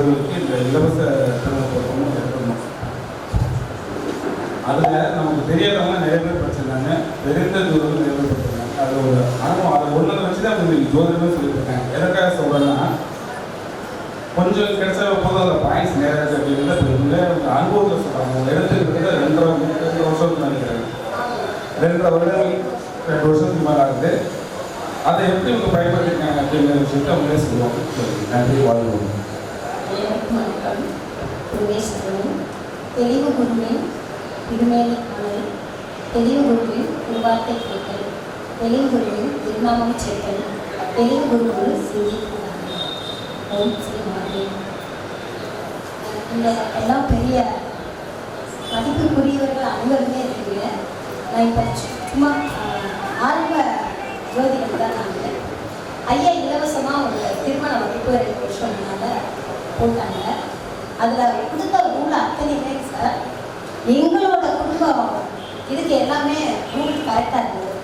இந்த இலவச திருமணம் எடுக்கணும் அதில் நமக்கு தெரியாதவங்க நிறைய பேர் படிச்சிருந்தாங்க தெரிந்த தூரம் நிறைய பேர் படிச்சிருந்தாங்க அது ஒரு அனுபவம். அதை ஒன்று வச்சு தான் கொஞ்சம் ஜோதிடமே சொல்லியிருக்காங்க எதற்காக சொல்கிறேன்னா கொஞ்சம் கிடைச்ச போதும். அந்த பாயிண்ட்ஸ் நேராக அப்படிங்கிறத இல்லை அவங்க அனுபவத்தில் சொல்கிறாங்க அவங்க எடுத்துக்கிறது ரெண்டரை ரெண்டு வருஷத்துக்கு நினைக்கிறாங்க ரெண்டரை வருடங்கள் ரெண்டு வருஷத்துக்கு மேலே ஆகுது. அதை எப்படி இவங்க பயன்படுத்திருக்காங்க அப்படிங்கிற விஷயத்தை அவங்களே சொல்லுவாங்க. நன்றி வாழ்வோம் வணக்கம் உமேஸ்வரன் தெளிவு குருவின் திருமேனி அமல் தெளிவு குருவில் திருவார்த்தை கேட்டல் தெளிவு குருவில் திருநாமம் சேர்த்தல் தெளிவு குருவில் சிந்திக்கிறார்கள் ஓம் ஸ்ரீ மாதே இந்த எல்லாம் பெரிய மதிப்புக்குரியவர்கள் அனைவருமே இருக்குங்க. நான் இப்போ சும்மா ஆரம்ப ஜோதிடம் தான் நான் ஐயா இலவசமாக ஒரு திருமண வகுப்பு ரெண்டு வருஷம் போட்டாங்க. அதில் கொடுத்த ரூல் அத்தனையுமே சார் எங்களோட குடும்பம் இதுக்கு எல்லாமே ரூல் கரெக்டாக இருந்தது.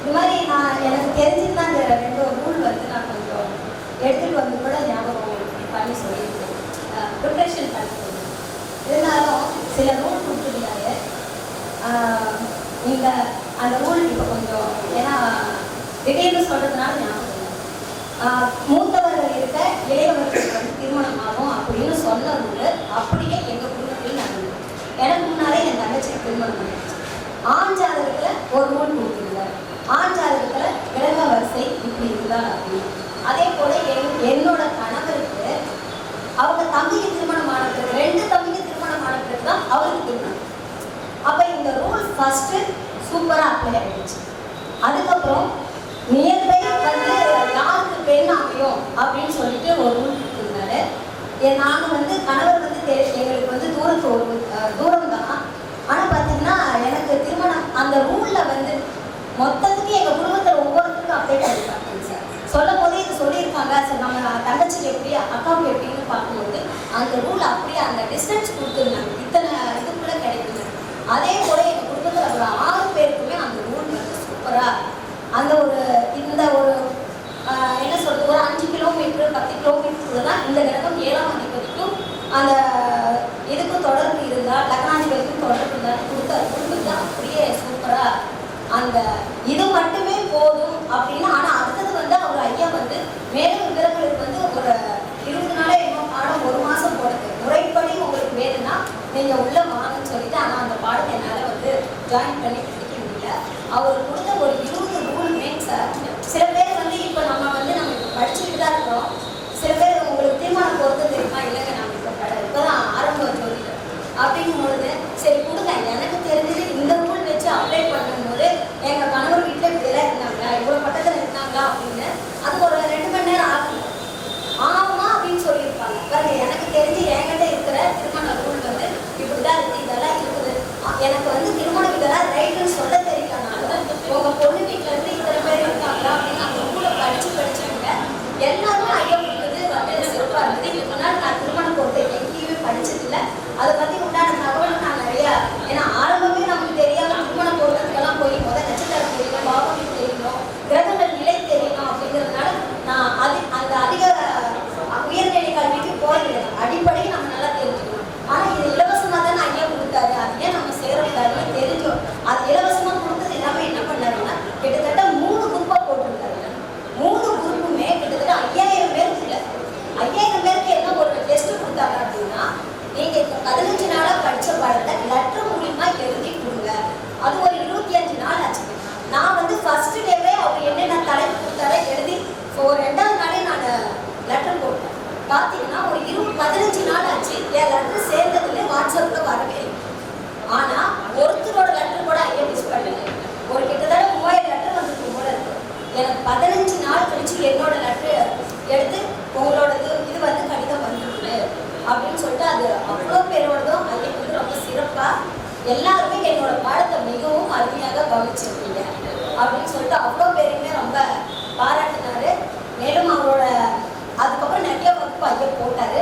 இது மாதிரி நான் எனக்கு தெரிஞ்சிருந்தா அந்த ரெண்டு ரூல் வந்து நான் கொஞ்சம் எடுத்துகிட்டு வந்து கூட ஞாபகம் பண்ணி சொல்லியிருக்கேன். ப்ரிப்ரேஷன் பண்ணிருக்கேன் இருந்தாலும் சில ரூல் கொடுத்துருந்தாரு. நீங்கள் அந்த ரூல் இப்போ கொஞ்சம் ஏன்னா திடீர்னு சொல்கிறதுனால ஞாபகம் மூத்தவர்கள் இருக்க இளையவர்கள் வந்து திருமணம் ஆகும் அப்படின்னு சொன்னது அப்படியே எங்கள் குடும்பத்தில் நடந்தது எனக்கு முன்னாலே என் தங்கச்சிக்கு திருமணம் ஆண் ஜாதகத்தில் ஒரு ரூல் கொடுத்துருந்தார் ஆண் ஜாதகத்தில் கிழங்க வரிசை இப்படி இருந்தால் அப்படின்னு. அதே போல என் என்னோட கணவருக்கு அவங்க தம்பிக்கு திருமணம் ஆன பிறகு ரெண்டு தம்பிக்கு திருமணம் ஆன பிறகு தான் அவருக்கு திருமணம். அப்போ இந்த ரூல் ஃபர்ஸ்ட் சூப்பராக அப்ளை ஆயிடுச்சு. அதுக்கப்புறம் நியர்பை வந்து யாருக்கு பெண் அமையும் அப்படின்னு சொல்லிட்டு ஒரு ரூல் கொடுத்துருந்தாரு. நாங்கள் வந்து கணவர் வந்து எங்களுக்கு வந்து தூரத்து ஒரு தூர தூரம் தான் ஆனால் பார்த்தீங்கன்னா எனக்கு திருமணம் அந்த ரூலில் வந்து மொத்தத்துக்கு எங்கள் குடும்பத்தில் ஒவ்வொருத்தருக்கும் அப்டேட் பண்ணிருக்காங்க சார் சொல்லும் போதே இது சொல்லியிருக்காங்க. சார் நம்ம தங்கச்சிக்கு எப்படி அக்காவுக்கு எப்படின்னு பார்க்கும்போது அந்த ரூல் அப்படியே அந்த டிஸ்டன்ஸ் கொடுத்துருந்தாங்க. இத்தனை இதுக்குள்ளே கிடைக்குது. அதே போல எங்கள் குடும்பத்தில் ஒரு ஆறு பேருக்குமே அந்த ரூல் வந்து சூப்பராக அந்த ஒரு இந்த ஒரு என்ன சொல்றது ஒரு அஞ்சு கிலோமீட்டர் பத்து கிலோமீட்டர் தான் இந்த கிரகம் ஏழாம் அதிபதிக்கும் அந்த இதுக்கும் தொடர்பு இருந்தால் லக்னாதிபதிக்கும் தொடர்பு இருந்தால் கொடுத்த குடும்பத்தை அப்படியே சூப்பராக அந்த இது மட்டுமே போதும் அப்படின்னு ஆனால் அடுத்தது வந்து அவர் ஐயா வந்து மேலும் விவரங்களுக்கு வந்து ஒரு இருபது நாளே என்னமோ பாடம் ஒரு மாதம் போடுது முறைப்படி உங்களுக்கு வேணும்னா நீங்கள் உள்ள வாங்கன்னு சொல்லிட்டு ஆனால் அந்த பாடத்தை என்னால் வந்து ஜாயின் பண்ணி படிக்க முடியல அவர் கொடுத்த ஒரு இருபது ரூல் சார் சில பேர் வந்து இப்போ நம்ம வந்து நம்ம இப்போ படிச்சுக்கிட்டு தான் இருக்கிறோம் சில பேர் உங்களுக்கு தீர்மானம் பொறுத்து தெரியுமா இல்லைங்க நம்ம இப்போ இப்போ தான் ஆரம்பம் சொல்லிட்டு அப்படிங்கும் பொழுது சரி கொடுங்க எனக்கு தெரிஞ்சது இந்த ரூல் வச்சு அப்ளை பண்ணும்போது எங்கள் கணவர் வீட்டில் இப்படியெல்லாம் இருந்தாங்களா இவ்வளோ பட்டத்தில் இருந்தாங்களா அப்படின்னு அது ஒரு ரெண்டு மணி நேரம் ஆகும் ஆமா அப்படின்னு சொல்லியிருப்பாங்க பாருங்க எனக்கு தெரிஞ்சு என்கிட்ட இருக்கிற திருமண ரூல் வந்து இப்படிதான் இருக்கு இதெல்லாம் இருக்குது அ, எனக்கு வந்து திருமணம் இதெல்லாம் ரைட்டுன்னு சொல்ல தெரியலனாலும் உங்க பொண்ணு வீட்டுல இருந்து இத்தனை பேர் இருக்காங்களா அப்படின்னு அந்த ரூலை படிச்சு படிச்சவங்க எல்லாருமே ஐயா கொடுத்தது வந்து சிறப்பா இருந்தது இதுக்கு முன்னாடி நான் திருமணம் பொறுத்த எங்கேயுமே படிச்சதில்ல அதை பத்தி உண்டான தகவல் நான் நிறைய ஏன்னா ஆரம்பமே நமக்கு தெரியாம திருமண பொருத்தத்துக்கெல்லாம் போய் முதல் நட்சத்திரம் தெரியணும் பாவம் தெரியணும் கிரகங்கள் நிலை தெரியணும் அப்படிங்கிறதுனால நான் அது அந்த அதிக உயர்நிலை கல்விக்கு போகிறது அடிப்படை நம்ம நல்லா தெரிஞ்சுக்கணும் ஆனா இது இலவசமா தான் ஐயா கொடுத்தாரு அது ஏன் நம்ம சேரக்கூடாதுன்னு தெரிஞ்சோம் அது இலவசமா கொடுத்தது எல்லாமே என்ன பண்ணாருன்னா கிட்டத்தட்ட மூணு குரூப்பா போட்டிருக்காரு மூணு குரூப்புமே கிட்டத்தட்ட ஐயாயிரம் பேருக்கு இல்லை ஐயாயிரம் பேருக்கு என்ன ஒரு டெஸ்ட் கொடுத்தாங்க அப்படின்னா நீங்க இப்ப பதினஞ்சு நாளா படிச்ச பாடத்தை லெட்டர் மூலியமா எழுதி கொடுங்க அது ஒரு இருபத்தி அஞ்சு நாள் ஆச்சு நான் வந்து ஃபர்ஸ்ட் டேவே அவர் என்னென்ன தலைப்பு கொடுத்தாரோ எழுதி ஒரு ரெண்டாவது நாளே நான் லெட்டர் போட்டேன் பார்த்தீங்கன்னா ஒரு இருபது பதினஞ்சு நாள் ஆச்சு என் லெட்டர் சேர்ந்ததுல வாட்ஸ்அப்ல வரவே இல்லை ஆனா ஒருத்தரோட லெட்டர் கூட ஐயா மிஸ் பண்ணல ஒரு கிட்டத்தட்ட மூவாயிரம் லெட்டர் வந்துருக்கு போல இருக்கு எனக்கு பதினஞ்சு நாள் கழிச்சு என்னோட லெட்டர் எடுத்து உங்களோட இது இது வந்து கடிதம் வந்துருக்கு அப்படின்னு சொல்லிட்டு அது அவ்வளோ பேரோடதும் ஐயா வந்து ரொம்ப சிறப்பா எல்லாருமே என்னோட பாடத்தை மிகவும் அருமையாக கவனிச்சிருக்கீங்க. அப்படின்னு சொல்லிட்டு அவ்வளோ பேருமே ரொம்ப பாராட்டினாரு. மேலும் அவரோட அதுக்கப்புறம் நிறைய வகுப்பு ஐயா போட்டாரு.